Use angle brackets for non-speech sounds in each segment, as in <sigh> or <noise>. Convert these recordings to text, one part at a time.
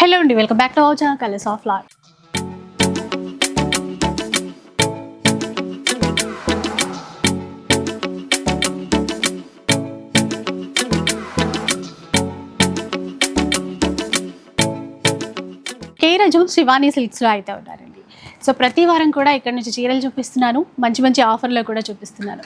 Hello అండి welcome back to our channel colours of lot కేరజు శివానీ సిల్క్స్లో అయితే ఉన్నారండి సో ప్రతి వారం కూడా ఇక్కడ నుంచి చీరలు చూపిస్తున్నాను. మంచి మంచి ఆఫర్లో కూడా చూపిస్తున్నాను.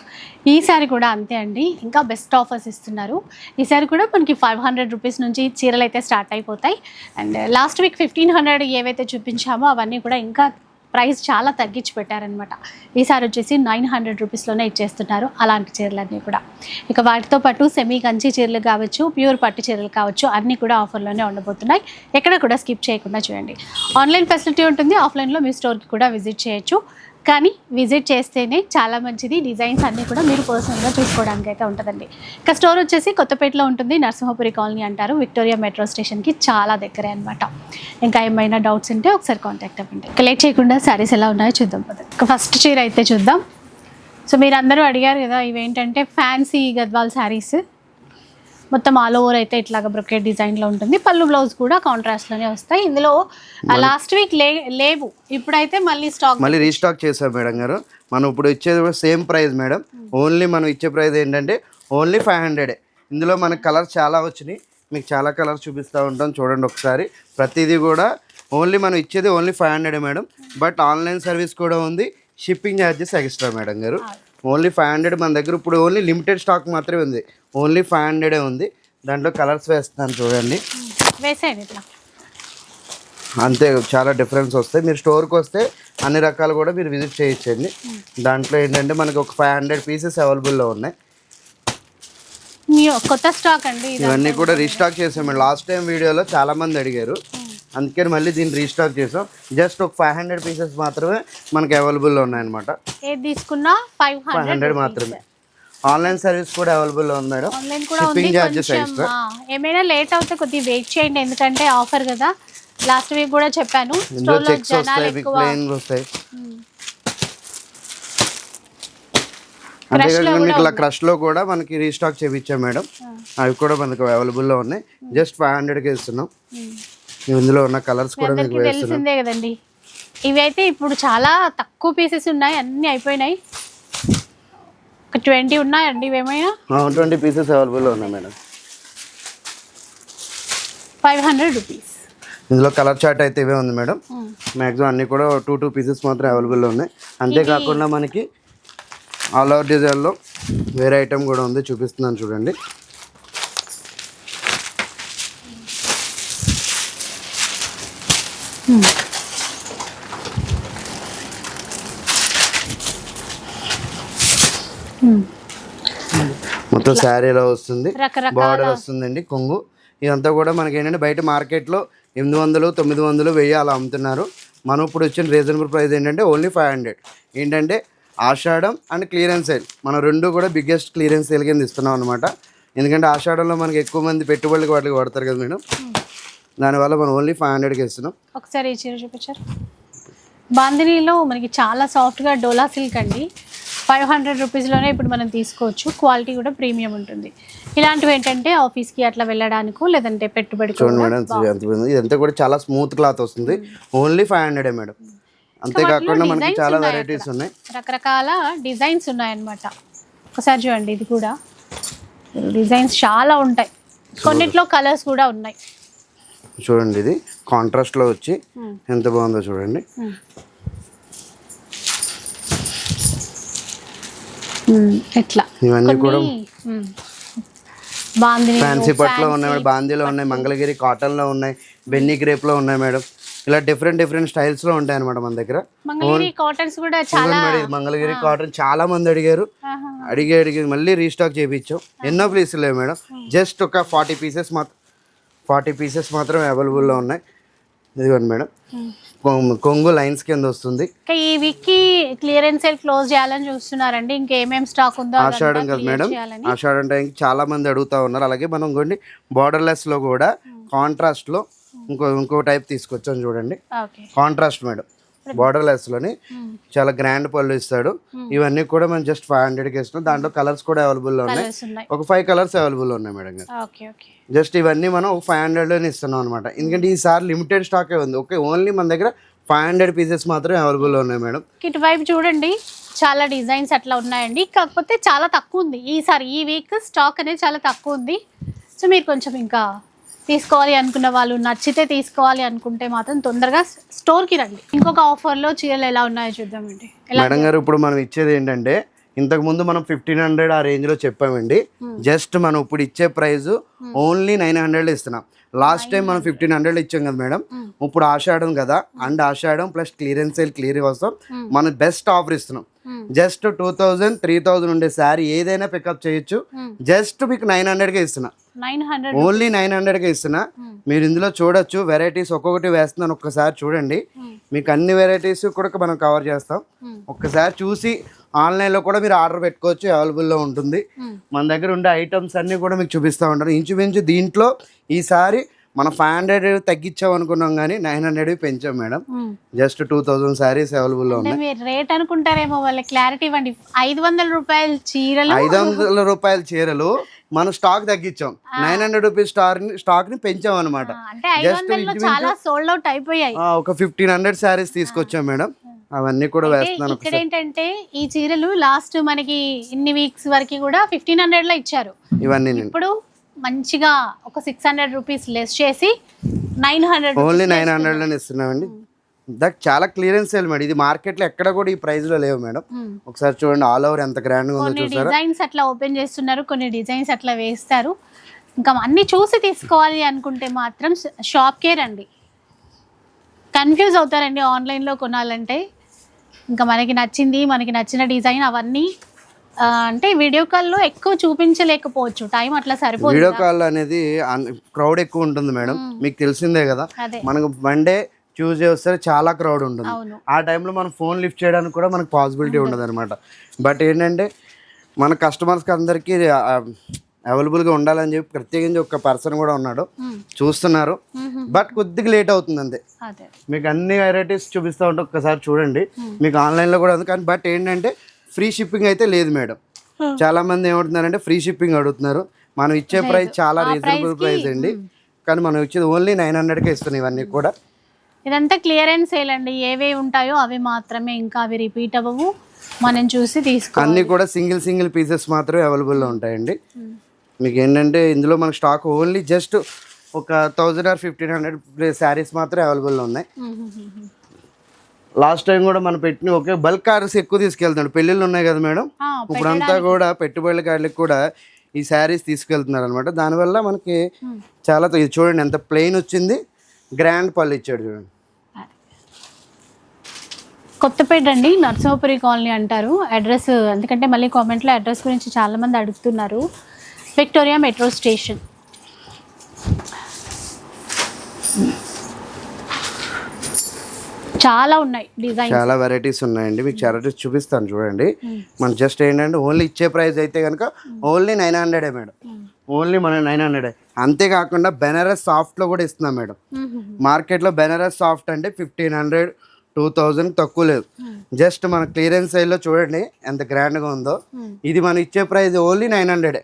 ఈసారి కూడా అంతే అండి. ఇంకా బెస్ట్ ఆఫర్స్ ఇస్తున్నారు. ఈసారి కూడా మనకి ఫైవ్ హండ్రెడ్ రూపీస్ నుంచి చీరలు అయితే స్టార్ట్ అయిపోతాయి. And last week fifteen hundred ఏవైతే చూపించామో అవన్నీ కూడా ఇంకా ప్రైస్ చాలా తగ్గించి పెట్టారనమాట ఈసారి వచ్చేసి నైన్ హండ్రెడ్ రూపీస్లోనే ఇచ్చేస్తున్నారు అలాంటి చీరలన్నీ కూడా. ఇక వాటితో పాటు సెమీ కంచి చీరలు కావచ్చు ప్యూర్ పట్టు చీరలు కావచ్చు అన్నీ కూడా ఆఫర్లోనే ఉండబోతున్నాయి. ఎక్కడ కూడా స్కిప్ చేయకుండా చూడండి. ఆన్లైన్ ఫెసిలిటీ ఉంటుంది ఆఫ్లైన్లో మీ స్టోర్కి కూడా విజిట్ చేయొచ్చు. కానీ విజిట్ చేస్తేనే చాలా మంచిది. డిజైన్స్ అన్నీ కూడా మీరు పర్సనల్గా చూసుకోవడానికి అయితే ఉంటుందండి. ఇక స్టోర్ వచ్చేసి కొత్తపేటలో ఉంటుంది. నరసింహపురి కాలనీ అంటారు. విక్టోరియా మెట్రో స్టేషన్కి చాలా దగ్గరే అనమాట ఇంకా ఏమైనా డౌట్స్ ఉంటే ఒకసారి కాంటాక్ట్ అవ్వండి. కలెక్ట్ చేయకుండా శారీస్ ఎలా ఉన్నాయో చూద్దాం ఇక ఫస్ట్ చీర అయితే చూద్దాం. సో మీరు అందరూ అడిగారు కదా ఇవేంటంటే ఫ్యాన్సీ గద్వాల్ శారీస్. మొత్తం ఆల్ ఓవర్ అయితే ఇట్లాగా బ్రొకెట్ డిజైన్లో ఉంటుంది. పళ్ళు బ్లౌజ్ కూడా కాంట్రాస్ట్లోనే వస్తాయి. ఇందులో లాస్ట్ వీక్ లే లేవు. ఇప్పుడైతే మళ్ళీ స్టాక్ మళ్ళీ రీస్టాక్ చేసాం మేడం గారు. మనం ఇప్పుడు ఇచ్చేది కూడా సేమ్ ప్రైస్ మేడం. ఓన్లీ మనం ఇచ్చే ప్రైస్ ఏంటంటే ఓన్లీ ఫైవ్ హండ్రెడే ఇందులో మనకి కలర్స్ చాలా వచ్చినాయి. మీకు చాలా కలర్స్ చూపిస్తూ ఉంటాం. చూడండి ఒకసారి. ప్రతిదీ కూడా ఓన్లీ మనం ఇచ్చేది only five hundred madam. But online service కూడా ఉంది. షిప్పింగ్ ఛార్జెస్ ఎక్స్ట్రా మేడం గారు. ఓన్లీ ఫైవ్ హండ్రెడ్ మన దగ్గర ఇప్పుడు ఓన్లీ లిమిటెడ్ స్టాక్ మాత్రమే ఉంది. ఓన్లీ ఫైవ్ హండ్రెడే ఉంది. దాంట్లో కలర్స్ వేస్తున్నాను చూడండి. వేసేయండి ఇట్లా. అంతే చాలా డిఫరెన్స్ వస్తాయి. మీరు స్టోర్కి వస్తే అన్ని రకాలు కూడా మీరు విజిట్ చేయొచ్చండి. దాంట్లో ఏంటంటే మనకి ఒక ఫైవ్ హండ్రెడ్ పీసెస్ అవైలబుల్లో ఉన్నాయి. కొత్త స్టాక్ అండి ఇవన్నీ కూడా రీస్టాక్ చేసాం లాస్ట్ టైం వీడియోలో చాలా మంది అడిగారు. అందుకని మళ్ళీ దీన్ని రీస్టాక్ చేసాం. జస్ట్ ఒక ఫైవ్ హండ్రెడ్ పీసెస్ మాత్రమే మనకి అవైలబుల్లో ఉన్నాయన్నమాట. ఏది తీసుకున్నా ఫైవ్ ఫైవ్ హండ్రెడ్ మాత్రమే. ఆన్లైన్ సర్వీస్ కూడా అవైలబుల్లో ఉంది మేడం. ఆన్లైన్ కూడా ఉంది కొంచెం ఏమైనా లేట్ అవుతే కొద్దిగా వెయిట్ చేయండి. ఎందుకంటే ఆఫర్ కదా. లాస్ట్ వీక్ కూడా చెప్పాను. జనాలు ఎక్కువ. వస్తాయి. అంతేకాకుండా మీకు ఇలా క్రష్లో కూడా మనకి రీస్టాక్ చేయించాం మేడం. అవి కూడా మనకు అవైలబుల్లో ఉన్నాయి. జస్ట్ ఫైవ్ హండ్రెడ్కి ఇస్తున్నాం. ఉమ్. ఇందులో ఉన్న కలర్స్ కూడా మీకు తెలిసిందే కదండి. ఇవి అయితే ఇప్పుడు చాలా తక్కువ పీసెస్ ఉన్నాయి అన్నీ అయిపోయినాయి. ఒక ట్వంటీ ఉన్నాయండి ఇవేమైనా? ట్వంటీ పీసెస్ అవైలబుల్ ఉన్నాయి మేడం. ఫైవ్ హండ్రెడ్ రూపీస్ ఇందులో కలర్ చార్ట్ అయితే ఇవే ఉంది మేడం. మ్యాక్సిమం అన్ని కూడా టూ టూ పీసెస్ మాత్రం అవైలబుల్లో ఉన్నాయి. అంతేకాకుండా మనకి ఆల్ ఓవర్ డిజైన్లో వేరే ఐటమ్ కూడా ఉంది చూపిస్తున్నాను చూడండి. మొత్తం శారీలో వస్తుంది. బార్డర్ వస్తుందండి కొంగు. ఇదంతా కూడా మనకి ఏంటంటే బయట మార్కెట్లో ఎనిమిది వందలు తొమ్మిది వందలు వెయ్యి అలా అమ్ముతున్నారు. మనం ఇప్పుడు వచ్చిన రీజనబుల్ ప్రైస్ ఏంటంటే ఓన్లీ ఫైవ్ హండ్రెడ్ ఏంటంటే ఆషాఢం అండ్ క్లియరెన్స్ సేల్ మనం రెండు కూడా బిగ్గెస్ట్ క్లియరెన్స్ సేల్ కింద ఇస్తున్నాం అనమాట ఎందుకంటే ఆషాఢంలో మనకి ఎక్కువ మంది పెట్టుబడులకు వాటికి పడతారు కదా మేడం. దానివల్ల మనం ఓన్లీ ఫైవ్ హండ్రెడ్కి ఇస్తున్నాం. ఒకసారి చూపించారు. బాందినీలో మనకి చాలా సాఫ్ట్గా డోలా సిల్క్ అండి. ఫైవ్ హండ్రెడ్ రూపీస్లోనే ఇప్పుడు మనం తీసుకోవచ్చు. క్వాలిటీ కూడా ప్రీమియం ఉంటుంది. ఇలాంటివి ఏంటంటే ఆఫీస్కి అట్లా వెళ్ళడానికో లేదంటే చూడండి మేడం బాగుంది. ఇదంతా కూడా చాలా స్మూత్ క్లాత్ వస్తుంది. ఓన్లీ ఫైవ్ హండ్రెడే మేడం. అంతేకాకుండా మనకి చాలా వెరైటీస్ ఉన్నాయి. రకరకాల డిజైన్స్ ఉన్నాయన్నమాట. ఒకసారి చూడండి ఇది కూడా. డిజైన్స్ చాలా ఉంటాయి. కొన్నిట్లో కలర్స్ కూడా ఉన్నాయి. చూడండి ఇది. కాంట్రాస్ట్లో వచ్చి Hmm. ఎంత బాగుందో చూడండి. ఎట్లా? ఇవన్నీ కూడా ఫ్యాన్సీ పట్టులో ఉన్నాయి మేడం బాందీలో ఉన్నాయి మంగళగిరి కాటన్లో ఉన్నాయి బెన్నీ గ్రేప్లో ఉన్నాయి మేడం. ఇలా డిఫరెంట్ డిఫరెంట్ స్టైల్స్లో ఉంటాయి అనమాట మన దగ్గర. మంగళగిరి కాటన్ చాలా మంది అడిగారు. అడిగి అడిగి మళ్ళీ రీస్టాక్ చేయించాం ఎన్నో పీసులు లేవు మేడం. జస్ట్ ఒక ఫార్టీ పీసెస్ మాత్రం ఫార్టీ పీసెస్ మాత్రం అవైలబుల్లో ఉన్నాయి. ఇదిగోండి మేడం. కొంగు లైన్స్ కింద వస్తుంది. ఈ వీక్కి క్లియరెన్స్ సేల్ క్లోజ్ చేయాలని చూస్తున్నారండి. ఇంకేమేం స్టాక్ ఉందో ఆషాఢం కదా మేడం? ఆషాఢం టైంకి చాలా మంది అడుగుతా ఉన్నారు. అలాగే మనం కొన్ని బార్డర్లెస్లో కూడా కాంట్రాస్ట్లో ఇంకో ఇంకో టైప్ తీసుకొచ్చాం చూడండి. Contrast madam. బార్డర్ లెస్లోని చాలా గ్రాండ్ పళ్ళు ఇస్తాడు. ఇవన్నీ కూడా మనం జస్ట్ ఫైవ్ హండ్రెడ్కి ఇస్తున్నాం. దాంట్లో కలర్స్ కూడా అవైలబుల్లో ఉన్నాయి. ఒక ఫైవ్ కలర్స్ అవైలబుల్ ఉన్నాయి మేడం గారు. జస్ట్ ఇవన్నీ మనం ఫైవ్ హండ్రెడ్లోనే ఇస్తున్నాం అనమాట ఎందుకంటే ఈసారి లిమిటెడ్ స్టాకే ఉంది. ఓకే ఓన్లీ మన దగ్గర ఫైవ్ హండ్రెడ్ పీసెస్ మాత్రమే అవైలబుల్లో ఉన్నాయి మేడం ఇటువైపు చూడండి. చాలా డిజైన్స్ అట్లా ఉన్నాయండి. కాకపోతే చాలా తక్కువ ఉంది. ఈసారి ఈ వీక్ స్టాక్ అనేది చాలా తక్కువ ఉంది. సో మీరు కొంచెం ఇంకా తీసుకోవాలి అనుకున్న వాళ్ళు నచ్చితే తీసుకోవాలి అనుకుంటే మాత్రం తొందరగా స్టోర్కి రండి. ఇంకొక ఆఫర్లో చీరలు ఎలా ఉన్నాయో చూద్దామండి. ఎలా మేడం గారు ఇప్పుడు మనం ఇచ్చేది ఏంటంటే ఇంతకు ముందు మనం ఫిఫ్టీన్ హండ్రెడ్ ఆ రేంజ్లో చెప్పామండి. జస్ట్ మనం ఇప్పుడు ఇచ్చే ప్రైస్ ఓన్లీ నైన్ హండ్రెడ్ ఇస్తున్నాం. లాస్ట్ టైం మనం ఫిఫ్టీన్ హండ్రెడ్ ఇచ్చాం కదా మేడం. ఇప్పుడు ఆషాఢం కదా. And Ashadham plus clearance sale clear కోసం మనం బెస్ట్ ఆఫర్ ఇస్తున్నాం. Just two thousand three thousand ఉండే శారీ ఏదైనా పికప్ చేయొచ్చు. జస్ట్ మీకు నైన్ హండ్రెడ్కే ఇస్తున్నా. ఓన్లీ నైన్ హండ్రెడ్కే ఇస్తున్నా. మీరు ఇందులో చూడొచ్చు. వెరైటీస్ ఒక్కొక్కటి వేస్తున్నాను. ఒక్కసారి చూడండి. మీకు అన్ని వెరైటీస్ కూడా మనం కవర్ చేస్తాం. ఒక్కసారి చూసి ఆన్లైన్లో కూడా మీరు ఆర్డర్ పెట్టుకోవచ్చు అవైలబుల్లో ఉంటుంది. మన దగ్గర ఉండే ఐటమ్స్ అన్నీ కూడా మీకు చూపిస్తూ ఉంటారు. ఇంచుమించు దీంట్లో ఈసారి మనం ఫైవ్ హండ్రెడ్ తగ్గించాం అనుకున్నాం కానీ నైన్ హండ్రెడ్ పెంచాం madam. Just two thousand saris అవైలబుల్లో అంటే ఉన్నాయి. రేట్ అనుకుంటారేమో వాళ్ళ క్లారిటీ ఇవ్వండి. ఐదు వందల రూపాయల చీరలు. ఐదు వందల రూపాయల చీరలు మనం స్టాక్ తగ్గించాం. నైన్ హండ్రెడ్ రూపీస్ స్టార్ స్టాక్ని పెంచాం అనమాట ఇంచుమించు- చాలా సోల్డ్ అవుట్ అయిపోయాయి. ఒక ఫిఫ్టీన్ హండ్రెడ్ శారీస్ తీసుకొచ్చాం మేడం. అవన్నీ కూడా వేస్తున్నాను ఇక్కడ ఏంటంటే ఈ చీరలు లాస్ట్ మనకి ఇన్ని వీక్స్ వరకు కూడా ఫిఫ్టీన్ హండ్రెడ్లో ఇచ్చారు. ఇవన్నీ నేను. ఇప్పుడు మంచిగా ఒక సిక్స్ హండ్రెడ్ రూపీస్ లెస్ చేసి నైన్ హండ్రెడ్ ఓన్లీ నైన్ హండ్రెడ్లోనే ఇస్తున్నామండి. దట్ చాలా క్లియరెన్స్ సేల్ మేడం. ఇది మార్కెట్లో ఎక్కడ కూడా ఈ ప్రైస్లో లేవు మేడం. ఒకసారి చూడండి ఆల్ ఓవర్ ఎంత గ్రాండ్గా ఉందో కొన్ని చూసారా? డిజైన్స్ అట్లా ఓపెన్ చేస్తున్నారు కొన్ని డిజైన్స్ అట్లా వేస్తారు. ఇంకా అన్ని చూసి తీసుకోవాలి అనుకుంటే మాత్రం షాప్కే రండి కన్ఫ్యూజ్ అవుతారండి ఆన్లైన్లో కొనాలంటే. ఇంకా మనకి నచ్చింది మనకి నచ్చిన డిజైన్ అవన్నీ అంటే వీడియో కాల్లో ఎక్కువ చూపించలేకపోవచ్చు. టైం అట్లా సరిపోదు వీడియో కాల్ అనేది క్రౌడ్ ఎక్కువ ఉంటుంది మేడం. మీకు తెలిసిందే కదా. మనకు మండే ట్యూస్డే వస్తే చాలా క్రౌడ్ ఉంటుంది. ఆ టైంలో మనం ఫోన్ లిఫ్ట్ చేయడానికి కూడా మనకు పాసిబిలిటీ ఉండదు అనమాట బట్ ఏంటంటే మన కస్టమర్స్కి అందరికీ అవైలబుల్గా ఉండాలని చెప్పి ప్రత్యేకించి ఒక పర్సన్ కూడా ఉన్నాడు. చూస్తున్నారు. బట్ కొద్దిగా లేట్ అవుతుంది అంతే మీకు అన్ని వెరైటీస్ చూపిస్తూ ఉంటే ఒక్కసారి చూడండి. మీకు ఆన్లైన్లో కూడా ఉంది. కానీ బట్ ఏంటంటే ఫ్రీ షిప్పింగ్ అయితే లేదు మేడం. చాలా మంది ఏమంటున్నారంటే ఫ్రీ షిప్పింగ్ అడుగుతున్నారు. మనం ఇచ్చే ప్రైస్ చాలా రీజనబుల్ ప్రైస్ అండి. కానీ మనం ఇచ్చేది ఓన్లీ నైన్ హండ్రెడ్కే ఇస్తున్నాం ఇవన్నీ కూడా. ఇదంతా క్లియరెన్స్ సేల్ అండి. ఏవే ఉంటాయో అవి మాత్రమే. ఇంకా అవి రిపీట్ అవ్వవు. మనం చూసి తీసుకో అన్నీ కూడా సింగిల్ సింగిల్ పీసెస్ మాత్రమే అవైలబుల్లో ఉంటాయండి. మీకు ఏంటంటే ఇందులో మనకు స్టాక్ ఓన్లీ జస్ట్ ఒక thousand or fifteen hundred saris మాత్రమే అవైలబుల్లో ఉన్నాయి. లాస్ట్ టైం కూడా మనం పెట్టిన ఒకే బల్క్ ఆర్డర్స్ ఎక్కువ తీసుకెళ్తున్నాడు. పెళ్ళిళ్ళు ఉన్నాయి కదా మేడం? ఇప్పుడంతా కూడా పెట్టుబడుల కాళ్ళకి కూడా ఈ శారీస్ తీసుకెళ్తున్నారు అనమాట దానివల్ల మనకి చాలా ఇది చూడండి ఎంత ప్లెయిన్ వచ్చింది. గ్రాండ్ పళ్ళు ఇచ్చాడు చూడండి. కొత్తపేట అండి నర్సింహపురి కాలనీ అంటారు. అడ్రస్ ఎందుకంటే మళ్ళీ కామెంట్లో అడ్రస్ గురించి చాలా మంది అడుగుతున్నారు. Victoria metro station. చాలా ఉన్నాయి డిజైన్ చాలా వెరైటీస్ ఉన్నాయండి. మీకు వెరైటీస్ చూపిస్తాను చూడండి. మన జస్ట్ ఏంటంటే ఓన్లీ ఇచ్చే ప్రైస్ అయితే కనుక ఓన్లీ నైన్ హండ్రెడే మేడం. ఓన్లీ మన నైన్ హండ్రెడే అంతేకాకుండా బెనారస్ సాఫ్ట్లో కూడా ఇస్తున్నాం మేడం. మార్కెట్లో బెనారస్ సాఫ్ట్ అంటే ఫిఫ్టీన్ హండ్రెడ్ టూ థౌజండ్ తక్కువ లేదు. జస్ట్ మన క్లియరెన్స్ సైడ్లో చూడండి ఎంత గ్రాండ్గా ఉందో. ఇది మనం ఇచ్చే ప్రైస్ ఓన్లీ నైన్ హండ్రెడే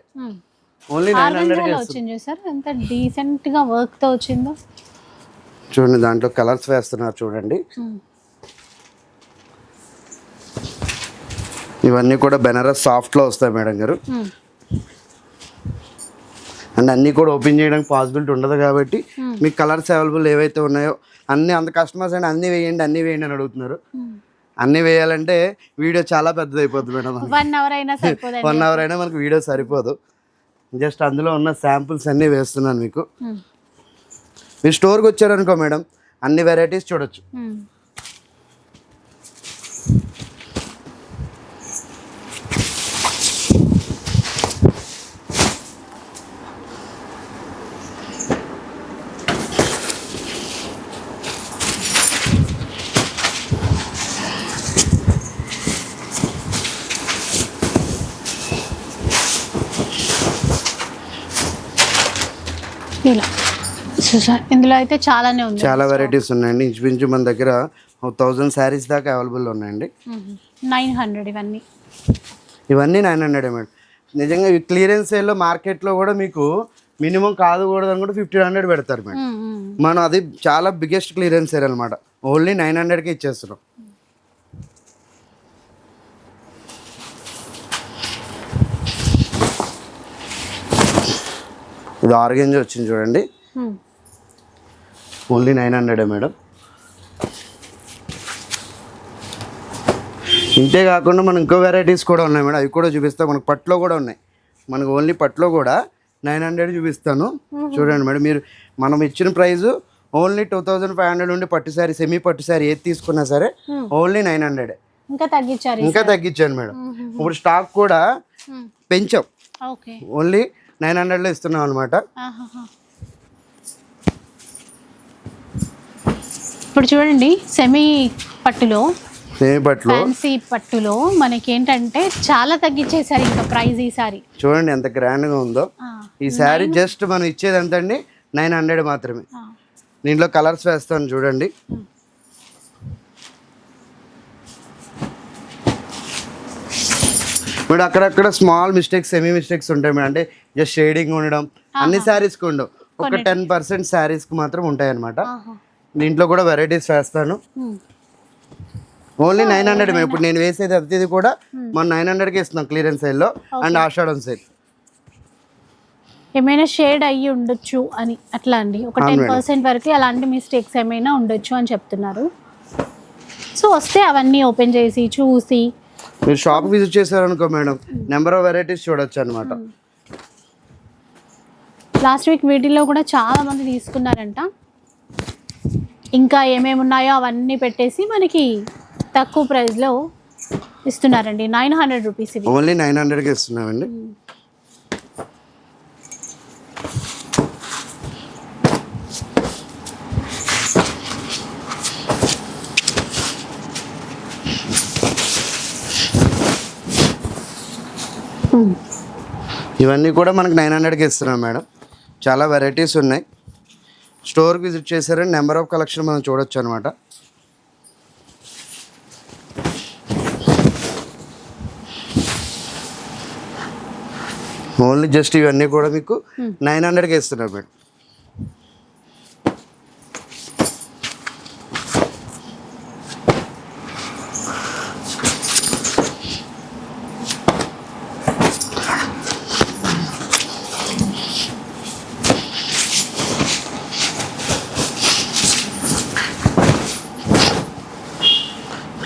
ఓన్లీ నైన్ హండ్రెడ్ ఆర్గంజాలో వచ్చింది చూసారు? ఎంత డీసెంట్గా వర్క్తో వచ్చిందో. చూడండి దాంట్లో కలర్స్ వేస్తున్నారు చూడండి. ఇవన్నీ కూడా బెనారస్ సాఫ్ట్లో వస్తాయి మేడం గారు. అండ్ అన్నీ కూడా ఓపెన్ చేయడానికి పాసిబిలిటీ ఉండదు కాబట్టి మీకు కలర్స్ అవైలబుల్ ఏవైతే ఉన్నాయో అన్ని అంత కస్టమర్స్ అండి అన్నీ వేయండి అన్నీ వేయండి అని అడుగుతున్నారు. అన్నీ వేయాలంటే వీడియో చాలా పెద్దది అయిపోద్ది మేడం. వన్ అవర్ అయినా సరిపోదండి. వన్ అవర్ అయినా మనకు వీడియో సరిపోదు. జస్ట్ అందులో ఉన్న శాంపుల్స్ అన్నీ వేస్తున్నాను మీకు. మ్మ్. మీరు స్టోర్కి వచ్చారనుకో మేడం అన్ని వెరైటీస్ చూడొచ్చు. ఇందులో అయితే చాలానే ఉంది. చాలా వెరైటీస్ ఉన్నాయండి. ఇంచుమించు మన దగ్గర థౌజండ్ శారీస్ దాకా అవైలబుల్ ఉన్నాయండి. నైన్ హండ్రెడ్ ఇవన్నీ. ఇవన్నీ నైన్ హండ్రెడ్ మేడం నిజంగా ఈ క్లియరెన్స్ సేల్లో మార్కెట్లో కూడా మీకు మినిమం కాదు కూడా కూడా ఫిఫ్టీన్ హండ్రెడ్ పెడతారు మేడం. మనం అది చాలా బిగ్గెస్ట్ క్లియరెన్స్ సేల్ అనమాట ఓన్లీ నైన్ హండ్రెడ్కి ఇచ్చేస్తున్నాం. ఇది ఆర్గెంజ్ వచ్చింది చూడండి. ఓన్లీ నైన్ హండ్రెడే మేడం. ఇంతే కాకుండా మనం ఇంకో వెరైటీస్ కూడా ఉన్నాయి మేడం. అవి కూడా చూపిస్తాం. మనకు పట్లో కూడా ఉన్నాయి. మనకు ఓన్లీ పట్లో కూడా నైన్ హండ్రెడ్ చూపిస్తాను. చూడండి మేడం. మీరు మనం ఇచ్చిన price only two thousand five hundred ఉండి పట్టు సారీ సెమీ పట్టు సారీ ఏది తీసుకున్నా సరే ఓన్లీ నైన్ హండ్రెడ్. ఇంకా తగ్గించారు ఇంకా తగ్గించాను మేడం. ఇప్పుడు స్టాక్ కూడా. పెంచాం. ఓన్లీ నైన్ హండ్రెడ్లో ఇస్తున్నాం అనమాట ఇప్పుడు చూడండి సెమీ పట్టులో సెమీ పట్టులో. ఫ్యాన్సీ పట్టులో మనకి ఏంటంటే చాలా తగ్గించేసారు ఇంకా ప్రైస్ ఈసారి చూడండి ఎంత గ్రాండ్గా ఉందో. ఆ, ఈ శారీ జస్ట్ మనం ఇచ్చేది ఎంత అండి నైన్ హండ్రెడ్ మాత్రమే. దీంట్లో కలర్స్ వేస్తాను చూడండి. ఇప్పుడు అక్కడక్కడ స్మాల్ మిస్టేక్స్ సెమీ మిస్టేక్స్ ఉంటాయి మేడం. అంటే జస్ట్ షేడింగ్ ఉండడం అన్ని శారీస్కి ఉండవు. ఒక టెన్ పర్సెంట్ శారీస్కి మాత్రం ఉంటాయి అనమాట. దీంట్లో కూడా వెరైటీస్ వేస్తాను. మ్మ్. ఓన్లీ నైన్ హండ్రెడ్ ఇప్పుడు నేను వేసేది అతిథి కూడా మనం నైన్ హండ్రెడ్కి ఇస్తున్నాం క్లియరెన్స్ సైడ్లో అండ్ ఆషాఢం సైడ్ ఏమైనా షేడ్ అయ్యి ఉండొచ్చు అని అట్లా అండి. ఒక టెన్ పర్సెంట్ వరకు అలాంటి మిస్టేక్స్ ఏమైనా ఉండొచ్చు అని చెప్తున్నారు. సో వస్తే అవన్నీ ఓపెన్ చేసి చూసి. మీరు షాప్ విజిట్ చేశారనుకో మేడం నెంబర్ ఆఫ్ వెరైటీస్ చూడొచ్చు అనమాట లాస్ట్ వీక్ వీటిల్లో కూడా చాలా మంది తీసుకున్నారంట. ఇంకా ఏమేమి ఉన్నాయో అవన్నీ పెట్టేసి మనకి తక్కువ ప్రైస్లో ఇస్తున్నారండి. నైన్ హండ్రెడ్ రూపీస్ ఇవి. ఓన్లీ నైన్ హండ్రెడ్కి ఇస్తున్నామండి. ఇవన్నీ కూడా మనకి నైన్ హండ్రెడ్కి ఇస్తున్నాం మేడం. చాలా వెరైటీస్ ఉన్నాయి. స్టోర్కి విజిట్ చేశారని నెంబర్ ఆఫ్ కలెక్షన్ మనం చూడొచ్చు అనమాట ఓన్లీ జస్ట్ ఇవన్నీ కూడా మీకు నైన్ హండ్రెడ్కి ఇస్తున్నాం మేడం.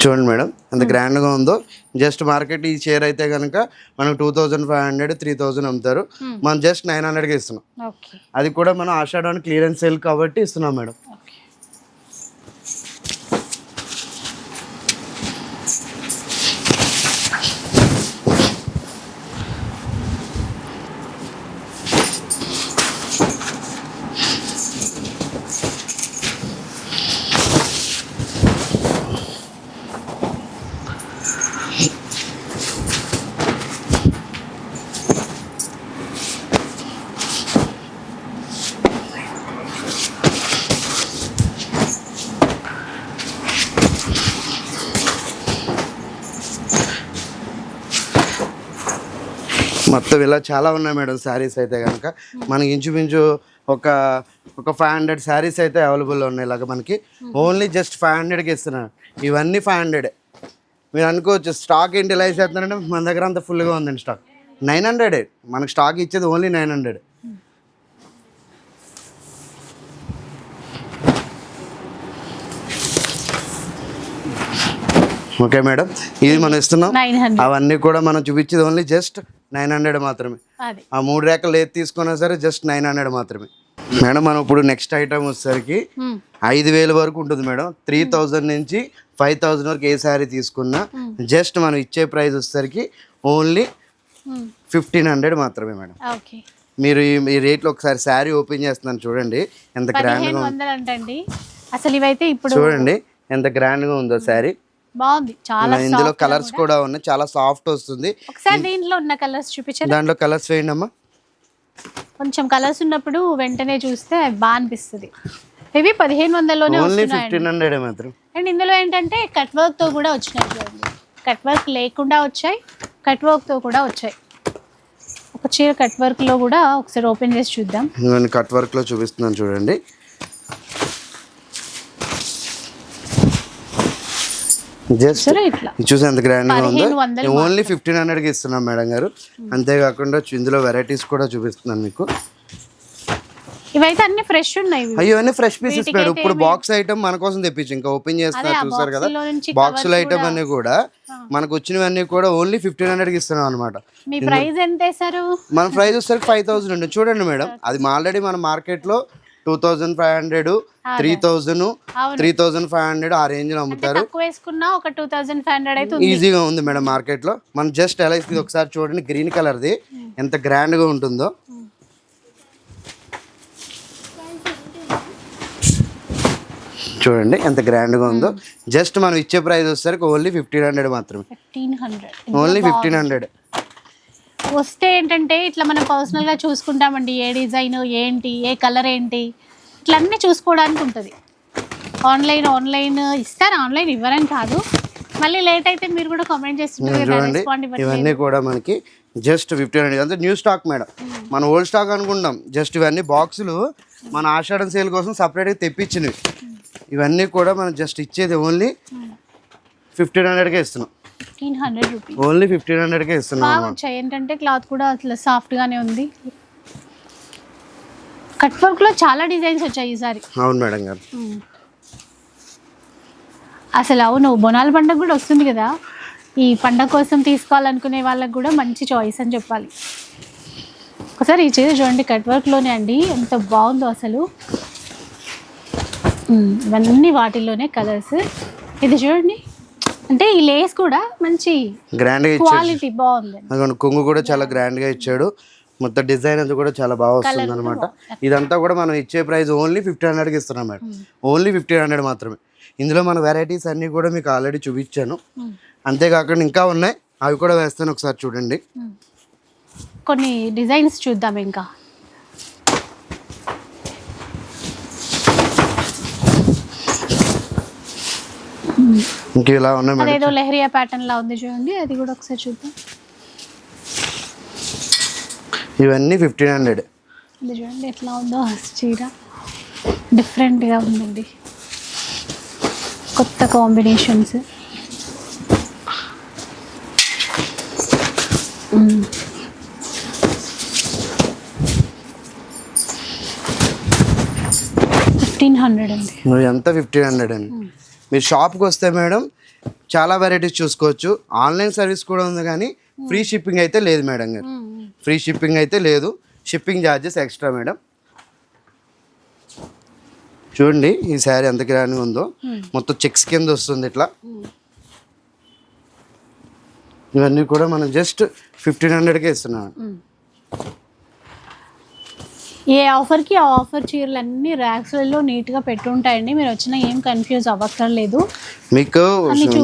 చూడండి మేడం ఎంత గ్రాండ్గా ఉందో. జస్ట్ మార్కెట్ ఈ చైర్ అయితే కనుక మనం two thousand five hundred three thousand అమ్ముతారు. మనం జస్ట్ నైన్ హండ్రెడ్కి ఇస్తున్నాం. అది కూడా మనం ఆషాఢాన్ని క్లియరెన్స్ సేల్ కాబట్టి ఇస్తున్నాం మేడం. మొత్తం ఇలా చాలా ఉన్నాయి మేడం శారీస్ అయితే కనుక మనకి ఇంచుమించు ఒక ఒక ఫైవ్ హండ్రెడ్ శారీస్ అయితే అవైలబుల్ ఉన్నాయి ఇలాగ మనకి. ఓన్లీ జస్ట్ ఫైవ్ హండ్రెడ్కి ఇస్తున్నాను ఇవన్నీ ఫైవ్ హండ్రెడ్ మీరు అనుకోవచ్చు స్టాక్ ఏంటి ఎలా చేస్తున్నారంటే మన దగ్గర అంత ఫుల్గా ఉందండి స్టాక్ నైన్ హండ్రెడే మనకి స్టాక్ ఇచ్చేది only nine hundred okay madam. ఇది మనం ఇస్తున్నాం. అవన్నీ కూడా మనం చూపించేది ఓన్లీ జస్ట్ నైన్ హండ్రెడ్ మాత్రమే. ఆ మూడు రేఖలు ఏది తీసుకున్నా సరే జస్ట్ నైన్ హండ్రెడ్ మాత్రమే. మేడం మనం ఇప్పుడు నెక్స్ట్ ఐటమ్ వచ్చేసరికి. ఐదు వేల వరకు ఉంటుంది మేడం. త్రీ థౌజండ్ నుంచి ఫైవ్ థౌజండ్ వరకు ఏ శారీ తీసుకున్నా జస్ట్ మనం ఇచ్చే ప్రైస్ వచ్చేసరికి ఓన్లీ. ఫిఫ్టీన్ హండ్రెడ్ మాత్రమే మేడం. మీరు ఈ రేట్లో ఒకసారి శారీ ఓపెన్ చేస్తున్నాను చూడండి. ఎంత గ్రాండ్గా అసలు ఇవైతే ఇప్పుడు చూడండి ఎంత గ్రాండ్గా ఉందో శారీ. బాగుంది. చాలా ఇందులో కలర్స్ కూడా. ఉన్నాయి. చాలా సాఫ్ట్ వస్తుంది. ఒకసారి దీంట్లో ఉన్న కలర్స్ చూపించండి దాంట్లో కలర్స్ వేయండి అమ్మా కొంచెం కలర్స్ ఉన్నప్పుడు వెంటనే చూస్తే బాగా అనిపిస్తుంది. ఇవి పదిహేను వందల్లోనే ఫిఫ్టీన్ హండ్రెడ్ మాత్రం. అండ్ ఇందులో ఏంటంటే కట్ వర్క్తో కూడా వచ్చినాయి చూడండి. కట్ వర్క్ లేకుండా వచ్చాయి కట్ వర్క్తో కూడా వచ్చాయి. ఒక చీర కట్ వర్క్లో కూడా ఒకసారి ఓపెన్ చేసి చూద్దాం. కట్ వర్క్లో చూపిస్తున్నాను చూడండి. జస్ట్ చూసి ఎంత గ్రాండ్గా ఉందో. ఓన్లీ ఫిఫ్టీన్ హండ్రెడ్కి ఇస్తున్నాం మేడం గారు. అంతేకాకుండా ఇందులో వెరైటీస్ కూడా చూపిస్తున్నాను మీకు. ఇవైతే అన్ని ఫ్రెష్ ఉన్నాయి. అయ్యో అన్ని ఫ్రెష్ పీసెస్ మేడం. ఇప్పుడు బాక్స్ ఐటమ్ మన కోసం తెప్పించి. ఇంకా ఓపెన్ ఆ చూసారు కదా. లో covers ఐటమ్ అన్ని కూడా మనకు వచ్చినవన్నీ కూడా ఓన్లీ ఫిఫ్టీన్ హండ్రెడ్కి ఇస్తున్నాం అనమాట మీ ప్రైస్ ఎంత వేసారు మన ప్రైస్ వచ్చేసరికి ఫైవ్ థౌసండ్ చూడండి మేడం. అది ఆల్రెడీ మన మార్కెట్లో two thousand five hundred three thousand. Three thousand five hundred ఆ అమ్ముతారు. తక్కువ వేసుకున్నా ఒక టూ థౌజండ్ ఫైవ్ హండ్రెడ్ అయితే ఈజీగా ఉంది మేడం మార్కెట్లో. మనం జస్ట్ ఎలా ఇస్తుంది ఒకసారి చూడండి గ్రీన్ కలర్ది. ఎంత గ్రాండ్గా ఉంటుందో. చూడండి ఎంత గ్రాండ్గా ఉందో. జస్ట్ మనం ఇచ్చే ప్రైస్ వచ్చేసరికి ఓన్లీ ఫిఫ్టీన్ హండ్రెడ్ మాత్రమే. Only fifteen hundred. వస్తే ఏంటంటే ఇట్లా మనం పర్సనల్గా చూసుకుంటామండి ఏ డిజైన్ ఏంటి ఏ కలర్ ఏంటి ఇట్లా అన్నీ చూసుకోవడానికి ఉంటుంది. ఆన్లైన్ ఆన్లైన్ ఇస్తారు? ఆన్లైన్ ఇవ్వరని కాదు. మళ్ళీ లేట్ అయితే మీరు కూడా కామెంట్ చేస్తుంటారు ఇవన్నీ కూడా మనకి జస్ట్ ఫిఫ్టీన్ హండ్రెడ్ అంతే న్యూ స్టాక్ మేడం. మన ఓల్డ్ స్టాక్ అనుకుంటాం. జస్ట్ ఇవన్నీ బాక్సులు మన ఆషాఢం సేల్ కోసం సపరేట్గా తెప్పించినవి. ఇవన్నీ కూడా మనం జస్ట్ ఇచ్చేది ఓన్లీ ఫిఫ్టీన్ హండ్రెడ్కే ఇస్తున్నాం. Fifteen hundred rupees only fifteen హండ్రెడ్కే ఇస్తున్నాం బాగా వచ్చాయి. ఏంటంటే క్లాత్ కూడా అట్లా సాఫ్ట్గానే ఉంది. కట్ వర్క్లో చాలా డిజైన్స్ వచ్చాయి ఈసారి. అవును మేడం గారు. అసలు అవును బొనాల పండుగ కూడా వస్తుంది కదా. ఈ పండగ కోసం తీసుకోవాలనుకునే వాళ్ళకి కూడా మంచి చాయిస్ అని చెప్పాలి. ఒకసారి ఈ చీర చూడండి కట్ వర్క్లోనే అండి ఎంత బాగుందో అసలు. ఇవన్నీ వాటిల్లోనే కలర్స్ ఇది చూడండి అంటే ఈ లేస్ కూడా మంచి గ్రాండ్గా ఇచ్చాడు. క్వాలిటీ బాగుంది. అదిగోండి కొంగు కూడా చాలా గ్రాండ్గా ఇచ్చాడు. మొత్తం డిజైన్ అంతా కూడా చాలా బాగా వస్తుంది అనమాట ఇదంతా కూడా మనం ఇచ్చే ప్రైస్ ఓన్లీ ఫిఫ్టీన్ హండ్రెడ్కి ఇస్తున్నాం మేడం. ఓన్లీ ఫిఫ్టీన్ హండ్రెడ్ మాత్రమే. ఇందులో మన వెరైటీస్ అన్నీ కూడా మీకు ఆల్రెడీ చూపించాను. అంతేకాకుండా ఇంకా ఉన్నాయి. అవి కూడా వేస్తాను ఒకసారి చూడండి. కొన్ని డిజైన్స్ చూద్దాం ఇంకా. ఇంక ఇలా ఉన్నాయి అదేదో లెహరియా ప్యాటర్న్ లా ఉంది చూడండి అది కూడా ఒకసారి చూద్దాం. ఇవన్నీ ఫిఫ్టీన్ హండ్రెడ్ ఇది చూడండి ఎట్లా ఉందో చీర. డిఫరెంట్గా ఉందండి. కొత్త కాంబినేషన్స్ ఫిఫ్టీన్ హండ్రెడ్ అండి. ఎంత ఫిఫ్టీన్ హండ్రెడ్ అండి మీరు షాప్కి వస్తే మేడం చాలా వెరైటీస్ చూసుకోవచ్చు. ఆన్లైన్ సర్వీస్ కూడా ఉంది కానీ ఫ్రీ షిప్పింగ్ అయితే లేదు మేడం గారు. ఫ్రీ షిప్పింగ్ అయితే లేదు. Shipping charges extra madam. చూడండి ఈ శారీ ఎంత గ్రాండ్గా ఉందో. మొత్తం చెక్స్ కింద వస్తుంది ఇట్లా. ఇవన్నీ కూడా మనం జస్ట్ ఫిఫ్టీన్ హండ్రెడ్కే ఇస్తున్నాం. ఏ ఆఫర్కి ఆ ఆఫర్ చీరలు అన్ని ర్యాక్స్లలో నీట్గా పెట్టుంటాయండి. మీరు వచ్చినా ఏం కన్ఫ్యూజ్ అవ్వక్కర్లేదు మీకు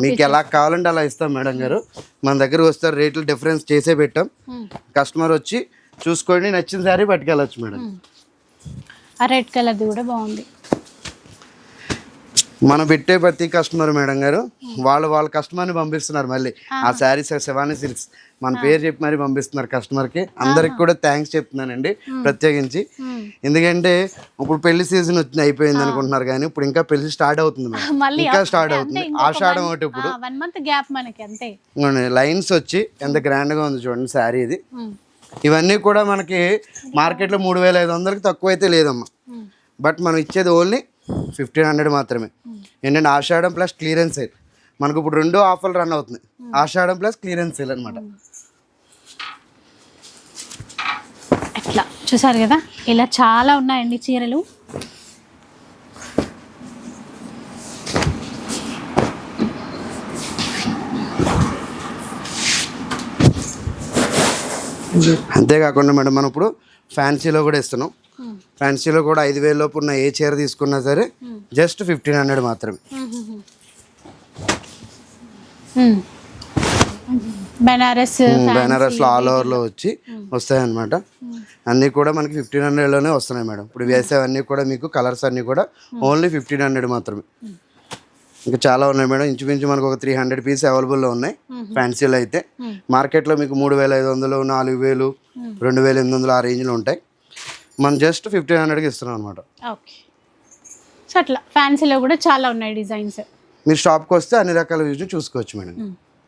మీకు ఎలా కావాలంటే అలా ఇస్తాం మేడం గారు. మన దగ్గర వస్తారు రేట్లు డిఫరెన్స్ చేసే పెట్టాం. కస్టమర్ వచ్చి చూసుకోండి నచ్చిన శారీ పట్టుకెళ్ళచ్చు మేడం. ఆ రెడ్ కలర్ది కూడా బాగుంది. మనం పెట్టే ప్రతి కస్టమర్ మేడం గారు వాళ్ళు వాళ్ళ కస్టమర్ని పంపిస్తున్నారు మళ్ళీ. ఆ. శారీస్ శివాని సిల్క్స్. మన పేరు చెప్పి మరి పంపిస్తున్నారు కస్టమర్కి అందరికి కూడా థ్యాంక్స్ చెప్తున్నానండి ప్రత్యేకించి. ఎందుకంటే ఇప్పుడు పెళ్ళి సీజన్ వచ్చింది అయిపోయింది అనుకుంటున్నారు కానీ ఇప్పుడు ఇంకా పెళ్ళి స్టార్ట్ అవుతుంది <laughs> ఇంకా స్టార్ట్ అవుతుంది. ఆషాఢం ఒకటి ఇప్పుడు. లైన్స్ వచ్చి ఎంత గ్రాండ్గా ఉంది చూడండి శారీ ఇది. ఇవన్నీ కూడా మనకి మార్కెట్లో మూడు వేల ఐదు వందలకి తక్కువ అయితే లేదమ్మా. బట్ మనం ఇచ్చేది ఓన్లీ ఫిఫ్టీన్ హండ్రెడ్ మాత్రమే. ఏంటంటే ఆషాఢం ప్లస్ క్లియరెన్స్ సేల్ మనకు ఇప్పుడు రెండు ఆఫర్లు రన్ అవుతుంది ఆషాఢం ప్లస్ క్లియరెన్స్ సేల్ అనమాట ఇట్లా చూసారు కదా? ఇలా చాలా ఉన్నాయండి చీరలు. అంతేకాకుండా మేడం మనం ఇప్పుడు ఫ్యాన్సీలో కూడా ఇస్తున్నాం. ఫ్యాన్సీలో కూడా ఐదు వేల లోపు ఉన్న ఏ చీర తీసుకున్నా సరే జస్ట్ ఫిఫ్టీన్ హండ్రెడ్ మాత్రమే. బెనారస్ బెనారస్లో ఆల్ ఓవర్లో వచ్చి వస్తాయి అనమాట అన్నీ కూడా మనకి ఫిఫ్టీన్ హండ్రెడ్లోనే వస్తున్నాయి మేడం. ఇప్పుడు వేసేవన్నీ కూడా మీకు కలర్స్ అన్నీ కూడా ఓన్లీ ఫిఫ్టీన్ హండ్రెడ్ మాత్రమే. ఇంకా చాలా ఉన్నాయి మేడం. ఇంచుమించు మనకు ఒక త్రీ హండ్రెడ్ పీస్ అవైలబుల్లో ఉన్నాయి ఫ్యాన్సీలో అయితే. మార్కెట్లో మీకు మూడు వేల ఐదు వందలు నాలుగు వేలు రెండు వేల ఎనిమిది వందలు ఆ రేంజ్లో ఉంటాయి. మనం జస్ట్ ఫిఫ్టీన్ హండ్రెడ్కి ఇస్తున్నాం అనమాట ఓకే. సో అట్లా ఫ్యాన్సీలో కూడా చాలా ఉన్నాయి డిజైన్స్. మీరు షాప్కి వస్తే అన్ని రకాల వ్యూస్ చూసుకోవచ్చు మేడం.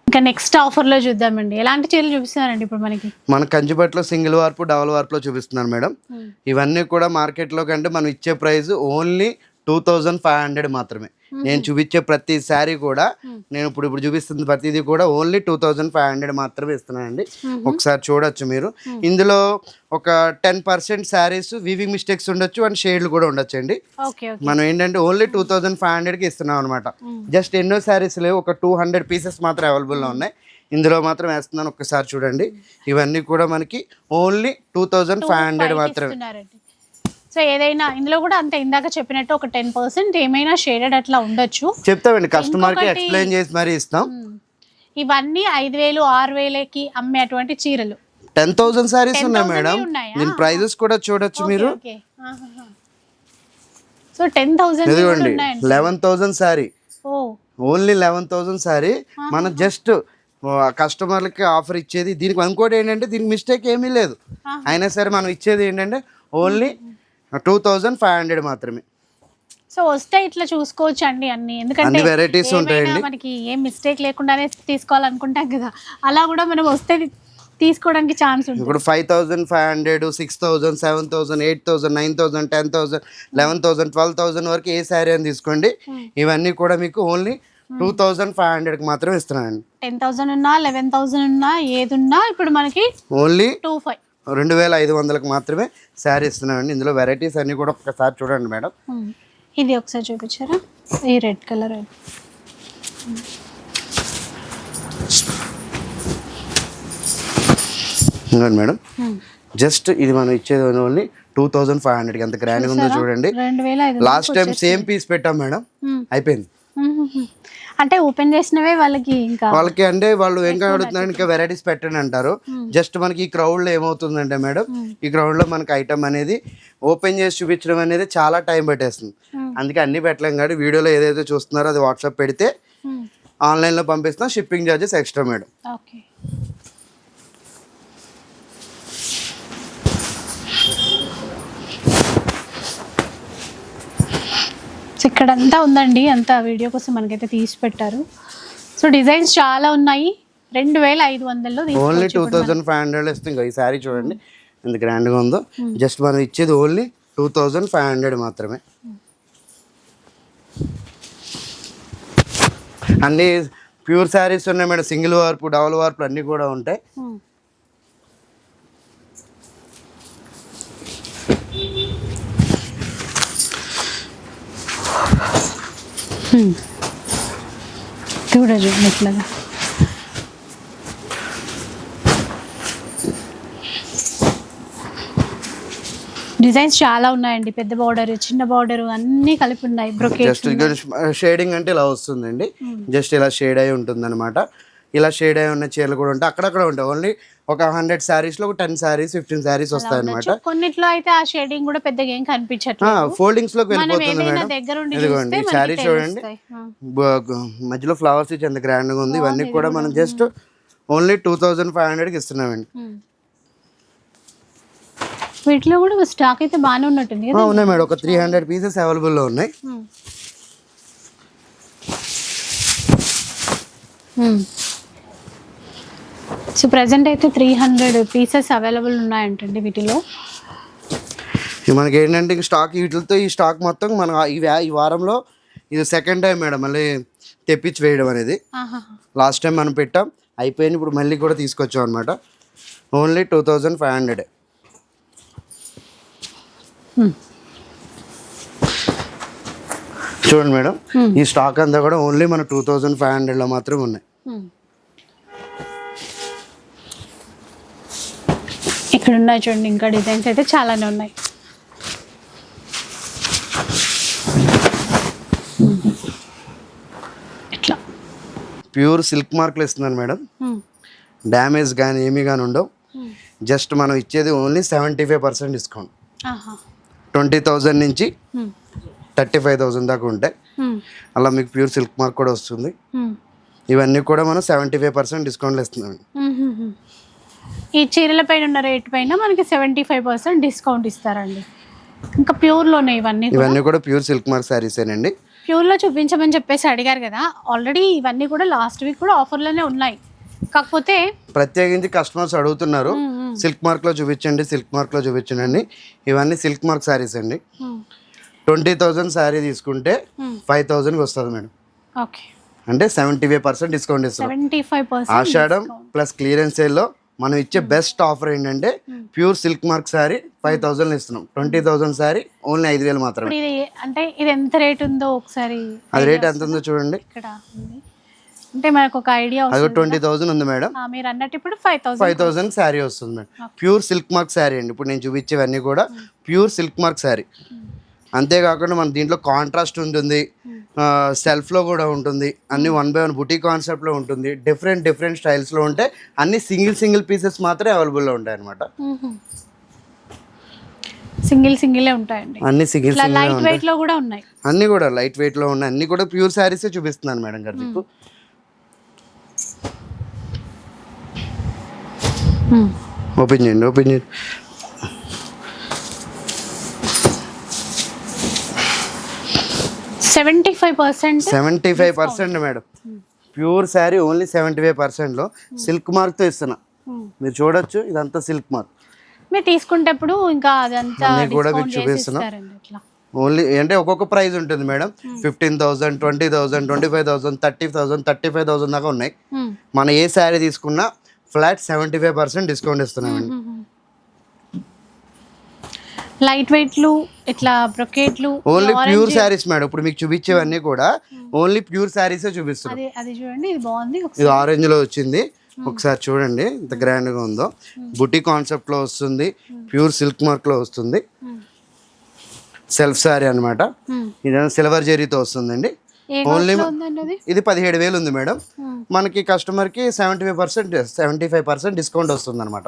ఇంకా నెక్స్ట్ ఆఫర్లో చూద్దామండి. ఎలాంటి చీరలు చూపిస్తున్నారండి ఇప్పుడు మనకి? మన కంచిపట్లో సింగిల్ వార్పు డబల్ వార్పులో చూపిస్తున్నాను మేడం. ఇవన్నీ కూడా మార్కెట్లో కంటే మనం ఇచ్చే price only two thousand five hundred మాత్రమే. నేను చూపించే ప్రతి శారీ కూడా నేను ఇప్పుడు ఇప్పుడు చూపిస్తుంది ప్రతిదీ కూడా only two thousand five hundred మాత్రమే ఇస్తున్నానండి. ఒకసారి చూడొచ్చు మీరు. ఇందులో ఒక ten percent saris weaving mistakes ఉండొచ్చు అండ్ షేడ్లు కూడా ఉండొచ్చు అండి మనం ఏంటంటే ఓన్లీ టూ థౌజండ్ ఫైవ్ హండ్రెడ్కి ఇస్తున్నాం అనమాట జస్ట్ ఎన్నో శారీస్ లేవు ఒక టూ హండ్రెడ్ పీసెస్ మాత్రం అవైలబుల్లో ఉన్నాయి. ఇందులో మాత్రం వేస్తున్నాను ఒక్కసారి చూడండి. ఇవన్నీ కూడా మనకి only two thousand five hundred మాత్రమే. సో ఏదైనా ఇందులో కూడా అంతే ఇందాక చెప్పినట్టు ఒక టెన్ పర్సెంట్ ఏమైనా షేడెడ్ అట్లా ఉండొచ్చు. చెప్తామండి కస్టమర్కి ఇంకొకటి- ఎక్స్ప్లెయిన్ చేసి మరీ ఇస్తాం. ఇవన్నీ ఐదు వేలు ఆరు వేలకి అమ్మే అటువంటి చీరలు. టెన్ థౌసండ్ 10,000 ఉన్నాయి మేడం? దీని ప్రైజెస్ కూడా చూడొచ్చు మీరు. So ten thousand eleven thousand ఓ. ఓన్లీ లెవెన్ థౌసండ్ శారీ మనం జస్ట్ కస్టమర్లకి ఆఫర్ ఇచ్చేది. దీనికి ఇంకోటి ఏంటంటే దీనికి మిస్టేక్ ఏమీ లేదు. అయినా సరే మనం ఇచ్చేది ఏంటంటే only two thousand five hundred మాత్రమే. సో వస్తే ఇట్లా చూసుకోవచ్చు అండి అన్ని ఎందుకంటే ఏమైనా ఉంటాయండి. మనకి ఏం మిస్టేక్ లేకుండానే తీసుకోవాలనుకుంటాం కదా. అలా కూడా మనం వస్తే తీసుకోవడానికి ఛాన్స్ ఉంటుంది. ఇప్పుడు five thousand five hundred six thousand seven thousand eight thousand nine thousand ten thousand eleven thousand twelve thousand వరకు ఏ శారీ అని తీసుకోండి. ఇవన్నీ కూడా మీకు ఓన్లీ టూ థౌజండ్ ఫైవ్ హండ్రెడ్కి మాత్రం ఇస్తున్నానండి. టెన్ థౌసండ్ ఉన్నా లెవెన్ థౌసండ్ ఉన్నా ఏది ఉన్నా ఇప్పుడు మనకి ఓన్లీ టూ ఫైవ్ రెండు వేల ఐదు వందలకు మాత్రమే శారీ ఇస్తున్నామండి ఇందులో వెరైటీస్ అన్నీ కూడా ఒక్కసారి చూడండి మేడం. ఇది ఒకసారి చూపించారా? ఈ రెడ్ కలర్ ఇంకోండి మేడం. జస్ట్ ఇది మనం ఇచ్చేది ఓన్లీ టూ థౌజండ్ ఫైవ్ హండ్రెడ్కి. ఎంత గ్రాండ్గా ఉందో చూడండి. లాస్ట్ టైం సేమ్ పీస్ పెట్టాం మేడం. అయిపోయింది. అంటే ఓపెన్ చేసినవే వాళ్ళకి ఇంకా వాళ్ళకి అంటే వాళ్ళు ఏం అడుగుతున్నారు ఇంకా వెరైటీస్ పెట్టండి అంటారు. జస్ట్ మనకి ఈ క్రౌడ్లో ఏమవుతుందంటే మేడం ఈ క్రౌడ్లో మనకి ఐటమ్ అనేది ఓపెన్ చేసి చూపించడం అనేది చాలా టైం పెట్టేస్తుంది. అందుకే అన్ని పెట్టలేం కాబట్టి వీడియోలో ఏదైతే చూస్తున్నారో అది వాట్సాప్ పెడితే. ఆన్లైన్లో పంపిస్తాం shipping charges extra madam. Okay so ఇక్కడంతా ఉందండి. అంతా వీడియో కోసం మనకైతే తీసి పెట్టారు. సో డిజైన్స్ చాలా ఉన్నాయి. రెండు వేల ఐదు వందల్లో only two thousand five hundred ఇస్తే ఇంకా ఈ శారీ చూడండి. ఎంత గ్రాండ్గా ఉందో. జస్ట్ మనం ఇచ్చేది only two thousand five hundred మాత్రమే. అన్నీ ప్యూర్ శారీస్ ఉన్నాయి మేడం. సింగిల్ వార్పు డబుల్ వార్పులు అన్నీ కూడా ఉంటాయి. ఇట్లాగా డిజైన్స్ చాలా ఉన్నాయండి పెద్ద బార్డర్ చిన్న బార్డర్ అన్నీ కలిపి ఉన్నాయి జస్ట్ షేడింగ్ అంటే ఇలా వస్తుందండి. జస్ట్ ఇలా షేడ్ అయి ఉంటుంది అనమాట ఇలా షేడ్ అయి ఉన్న చీరలు కూడా ఉంటాయి. అక్కడక్కడ ఉంటాయి. ఓన్లీ ఒక హండ్రెడ్ శారీస్లో ఒక టెన్ శారీస్ ఫిఫ్టీన్ శారీస్ వస్తాయి అనమాట కొన్నిట్లో అయితే ఆ షేడింగ్ కూడా పెద్దగా ఏం కనిపించట్లేదు. ఫోల్డింగ్స్లోకి వెళ్ళిపోతుంది మేడం. ఇదిగోండి శారీ చూడండి. గ- మధ్యలో ఫ్లవర్స్ ఇచ్చి ఎంత గ్రాండ్గా ఉంది ఇవన్నీ కూడా మనం just only two thousand five హండ్రెడ్కి ఇస్తున్నామండి. మ్మ్. వీటిలో కూడా స్టాక్ అయితే బాగానే ఉన్నట్టుంది ఉన్నాయి మేడం. ఒక త్రీ హండ్రెడ్ పీసెస్ అవైలబుల్లో ఉన్నాయి. సో ప్రజెంట్ అయితే త్రీ హండ్రెడ్ పీసెస్ అవైలబుల్ ఉన్నాయంటండి వీటిలో మనకి ఏంటంటే స్టాక్ వీటితో ఈ స్టాక్ మొత్తం మనం ఈ ఈ వారంలో ఇది సెకండ్ టైం మేడం మళ్ళీ తెప్పించి వేయడం అనేది. లాస్ట్ టైం మనం పెట్టాం అయిపోయింది ఇప్పుడు మళ్ళీ కూడా తీసుకొచ్చాం అనమాట only two thousand five hundred. చూడండి మేడం Hmm. ఈ స్టాక్ అంతా కూడా ఓన్లీ మన టూ థౌజండ్ ఫైవ్ హండ్రెడ్లో మాత్రం ఉన్నాయి ఇక్కడ ఉన్నాయి చూడండి ఇంకా డిజైన్స్ అయితే చాలానే ఉన్నాయి. ఇట్లా ప్యూర్ సిల్క్ మార్కులు ఇస్తున్నాను మేడం. డ్యామేజ్ కానీ ఏమీ కానీ ఉండవు. జస్ట్ మనం ఇచ్చేది only seventy five percent discount twenty thousand నుంచి. థర్టీ ఫైవ్ థౌజండ్ దాకా ఉంటాయి. అలా మీకు ప్యూర్ సిల్క్ మార్క్ కూడా వస్తుంది. ఇవన్నీ కూడా మనం సెవెంటీ ఫైవ్ పర్సెంట్ డిస్కౌంట్లు ఇస్తున్నాం. ఈ చీరల పైన ఉన్న రేట్ పైన మనకి సెవెంటీ ఫైవ్ పర్సెంట్ డిస్కౌంట్ ఇస్తారండి. ఇంకా ప్యూర్లోనే ఇవన్నీ ఇవన్నీ కూడా ప్యూర్ సిల్క్ మార్క్ శారీసేనండి ప్యూర్లో చూపించమని చెప్పేసి అడిగారు కదా ఆల్రెడీ ఇవన్నీ కూడా లాస్ట్ వీక్ కూడా ఆఫర్లోనే ఉన్నాయి. కాకపోతే ప్రత్యేకించి కస్టమర్స్ అడుగుతున్నారు. సిల్క్ మార్క్లో చూపించండి సిల్క్ మార్క్లో చూపించండి ఇవన్నీ సిల్క్ మార్క్ శారీస్ అండి. ట్వంటీ థౌజండ్ శారీ తీసుకుంటే. ఫైవ్ థౌజండ్కి వస్తుంది మేడం. ఓకే. అంటే seventy five percent discount percent Ashada plus clearance సేల్లో మనం ఇచ్చే బెస్ట్ ఆఫర్ ఏంటంటే pure silk mark sari five thousand ఇస్తున్నాం. ట్వంటీ థౌజండ్ శారీ ఓన్లీ ఐదు వేలు మాత్రమే. అంటే ఇది ఎంత రేట్ ఉందో ఒకసారి అది రేట్ ఎంత ఉందో చూడండి. అంటే మనకు ఒక ఐడియా అది ట్వంటీ థౌజండ్ ఉంది మేడం. మీరు అన్నట్టు ఇప్పుడు five thousand five thousand sari వస్తుంది madam. Pure silk mark sari అండి. ఇప్పుడు నేను చూపించేవన్నీ కూడా ప్యూర్ సిల్క్ మార్క్ శారీ అంతేకాకుండా మన దీంట్లో కాంట్రాస్ట్ ఉంటుంది. సెల్ఫ్లో కూడా ఉంటుంది. అన్ని వన్ బై వన్ బుటీ కాన్సెప్ట్లో ఉంటుంది. డిఫరెంట్ డిఫరెంట్ స్టైల్స్లో ఉంటాయి అన్ని సింగిల్ సింగిల్ పీసెస్ మాత్రమే అవైలబుల్లో ఉంటాయి అనమాట సింగిల్ సింగిలే ఉంటాయండి. అన్ని సింగిల్ సింగిల్ లైట్ వెయిట్లో కూడా ఉన్నాయి. అన్ని కూడా లైట్ వెయిట్లో ఉన్నాయి. అన్ని కూడా ప్యూర్ శారీసే చూపిస్తున్నాను మేడం గారు మీకు. ఓపెన్ చేయండి ఓపెన్ చేయండి. Seventy five percent seventy five percent madam. Pure sari only seventy five పర్సెంట్లో సిల్క్ మార్క్తో ఇస్తున్నా. మీరు చూడొచ్చు ఇదంతా సిల్క్ మార్క్. మీరు తీసుకుంటప్పుడు ఇంకా అదంతా కూడా మీకు చూపిస్తున్నా. ఓన్లీ అంటే ఒక్కొక్క ప్రైస్ ఉంటుంది madam. Fifteen thousand twenty thousand twenty five thousand thirty thousand thirty five thousand దాకా ఉన్నాయి. మ్మ్. మనం ఏ శారీ తీసుకున్నా flat seventy five percent discount ఇస్తున్నామండి లైట్ వెయిట్లు ఇట్లా బ్రొకేట్లు ఓన్లీ ప్యూర్ శారీస్ మేడం. ఇప్పుడు మీకు చూపించేవన్నీ కూడా ఓన్లీ ప్యూర్ శారీసే చూపిస్తున్నాం అది అది చూడండి ఇది బాగుంది. ఇది ఆరెంజ్లో వచ్చింది. ఒకసారి చూడండి ఎంత గ్రాండ్గా ఉందో. బుటీ కాన్సెప్ట్లో వస్తుంది ప్యూర్ సిల్క్ మార్క్లో వస్తుంది. సెల్ఫ్ శారీ అన్నమాట. మ్మ్. ఇదేమో సిల్వర్ జెరీతో వస్తుందండి. ఏ Only cost లో ఉందండి అది? ఇది పదిహేడు వేలు ఉంది మేడం. మనకి కస్టమర్కి seventy five percent seventy five percent discount వస్తుంది అనమాట.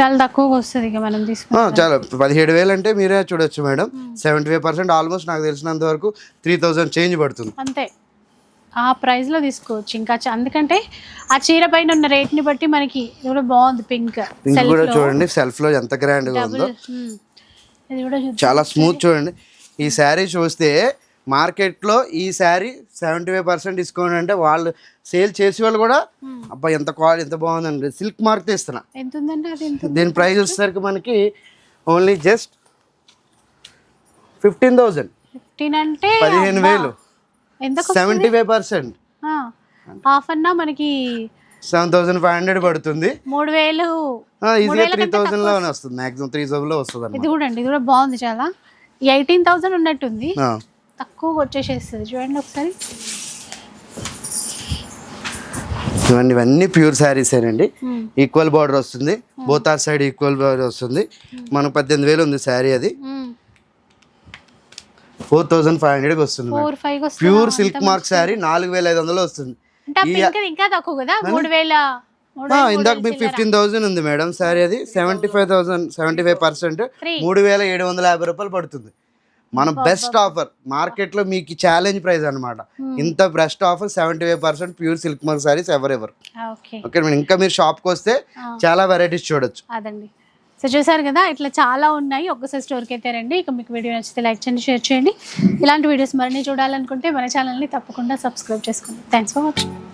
చాలా తక్కువగా వస్తుంది ఇక మనం తీసుకుంటాం చాలా. పదిహేడు వేలు అంటే మీరే చూడొచ్చు madam. Seventy five percent almost నాకు తెలిసినంత వరకు త్రీ థౌజండ్ చేంజ్ పడుతుంది. అంతే. ఆ ప్రైస్లో తీసుకోవచ్చు. ఇంకా అందుకంటే ఆ చీర పైన ఉన్న రేట్ని బట్టి మనకి ఇది కూడా బాగుంది పింక్. పింక్ కూడా చూడండి సెల్ఫ్లో ఎంత గ్రాండ్గా ఉందో. ఇది కూడా చూద్దాం. చాలా స్మూత్ చూడండి. ఈ శారీ చూస్తే మార్కెట్లో ఈ sari seventy five percent discount అంటే వాళ్ళు సేల్ చేసే వాళ్ళు కూడా అబ్బా ఎంత క్వాలిటీ ఎంత బాగుందండి. సిల్క్ మార్క్ ఎంత దీని ప్రైస్ వచ్చేసరికి మనకి only just fifteen thousand fifteen అంటే పదిహేను వేలు. Seventy five percent. హాఫ్ అన్నా మనకి సెవెన్ థౌసండ్ ఫైవ్ హండ్రెడ్ పడుతుంది. మూడు వేలు. ఈజీగా త్రీ థౌసండ్లోనే వస్తుంది. మాక్సిమం త్రీ థౌసండ్లో వస్తుంది ఇది కూడా అండి ఇది కూడా బాగుంది చాలా. ఎయిటీన్ థౌసండ్ ఉన్నట్టుంది. తక్కువ వచ్చేసేస్తుంది చూడండి ఒకసారి. ఇవన్నీ ఇవన్నీ ప్యూర్ శారీసేనండి. ఈక్వల్ బార్డర్ వస్తుంది. Both or side equal border వస్తుంది. మనకు పద్దెనిమిది వేలు ఉంది శారీ అది. ఫోర్ థౌసండ్ ఫైవ్ హండ్రెడ్కి వస్తుంది ప్యూర్ సిల్క్ మార్క్ శారీ నాలుగు వేల ఐదు వందలు వస్తుంది. ఇంకా తక్కువ కదా? మూడు వేల ఇందాక మీకు ఫిఫ్టీన్ థౌసండ్ ఉంది మేడం శారీ అది. Seventy five thousand seventy five percent. మూడు వేల ఏడు వందల యాభై రూపాయలు పడుతుంది. మన బెస్ట్ ఆఫర్ మార్కెట్లో మీకు ఛాలెంజ్ ప్రైస్ అన్నమాట. ఇంత best offer seventy five percent pure silk mark saris ever ever okay ఇంకా మీరు షాప్కి వస్తే చాలా వెరైటీస్ చూడొచ్చు. అదండి. సో చూసారు కదా ఇట్లా చాలా ఉన్నాయి. ఒక్కసారి స్టోర్కి అయితే రండి. ఇక మీకు వీడియో నచ్చితే లైక్ చేయండి షేర్ చేయండి. ఇలాంటి వీడియోస్ మరిన్ని చూడాలనుకుంటే మన ఛానల్ని తప్పకుండా సబ్స్క్రైబ్ చేసుకోండి. Thanks for watching